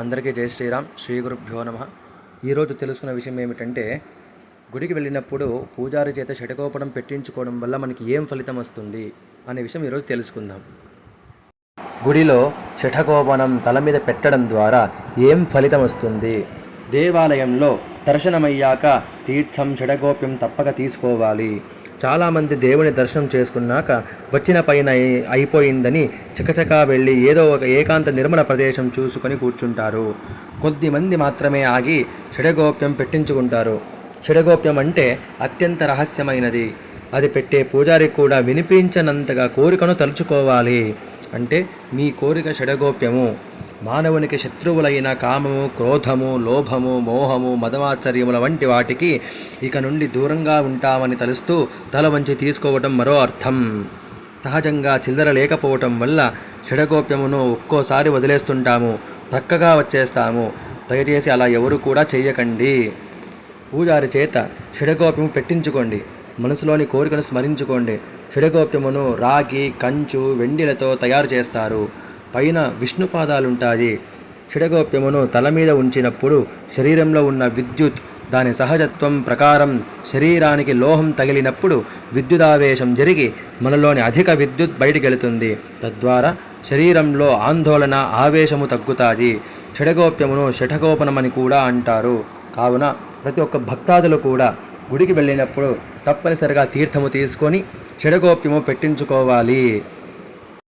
అందరికీ జై శ్రీరామ్. శ్రీ గురుభ్యో నమ. ఈరోజు తెలుసుకున్న విషయం ఏమిటంటే గుడికి వెళ్ళినప్పుడు పూజారి చేత షటకోపడం పెట్టించుకోవడం వల్ల మనకి ఏం ఫలితం వస్తుంది అనే విషయం ఈరోజు తెలుసుకుందాం. గుడిలో షఠకోపనం తల మీద పెట్టడం ద్వారా ఏం ఫలితం వస్తుంది? దేవాలయంలో దర్శనమయ్యాక తీర్థం షడగోప్యం తప్పక తీసుకోవాలి. చాలామంది దేవుని దర్శనం చేసుకున్నాక వచ్చిన పైన అయిపోయిందని చకచకా వెళ్ళి ఏదో ఒక ఏకాంత నిర్మల ప్రదేశం చూసుకొని కూర్చుంటారు. కొద్దిమంది మాత్రమే ఆగి షడగోప్యం పెట్టించుకుంటారు. షడగోప్యం అంటే అత్యంత రహస్యమైనది. అది పెట్టే పూజారి కూడా వినిపించనంతగా కోరికను తలుచుకోవాలి. అంటే మీ కోరిక షడగోప్యము. మానవునికి శత్రువులైన కామము క్రోధము లోభము మోహము మదమాచర్యముల వంటి వాటికి ఇక నుండి దూరంగా ఉంటామని తలుస్తూ తల వంచి తీసుకోవటం మరో అర్థం. సహజంగా చిల్లర లేకపోవటం వల్ల షడగోప్యమును ఒక్కోసారి వదిలేస్తుంటాము ప్రక్కగా వచ్చేస్తాము. దయచేసి అలా ఎవరు కూడా చెయ్యకండి. పూజారి చేత షడగోప్యము పెట్టించుకోండి. మనసులోని కోరికను స్మరించుకోండి. షడగోప్యమును రాగి కంచు వెండిలతో తయారు చేస్తారు. పైన విష్ణు పాదాలుంటాయి షడగోప్యమును తల మీద ఉంచినప్పుడు శరీరంలో ఉన్న విద్యుత్ దాని సహజత్వం ప్రకారం శరీరానికి లోహం తగిలినప్పుడు విద్యుదావేశం జరిగి మనలోని అధిక విద్యుత్ బయటికెళుతుంది. తద్వారా శరీరంలో ఆందోళన ఆవేశము తగ్గుతాయి షడగోప్యమును షఠగోపనమని కూడా అంటారు. కావున ప్రతి ఒక్క భక్తాదులు కూడా గుడికి వెళ్ళినప్పుడు తప్పనిసరిగా తీర్థము తీసుకొని షడగోప్యము పెట్టించుకోవాలి.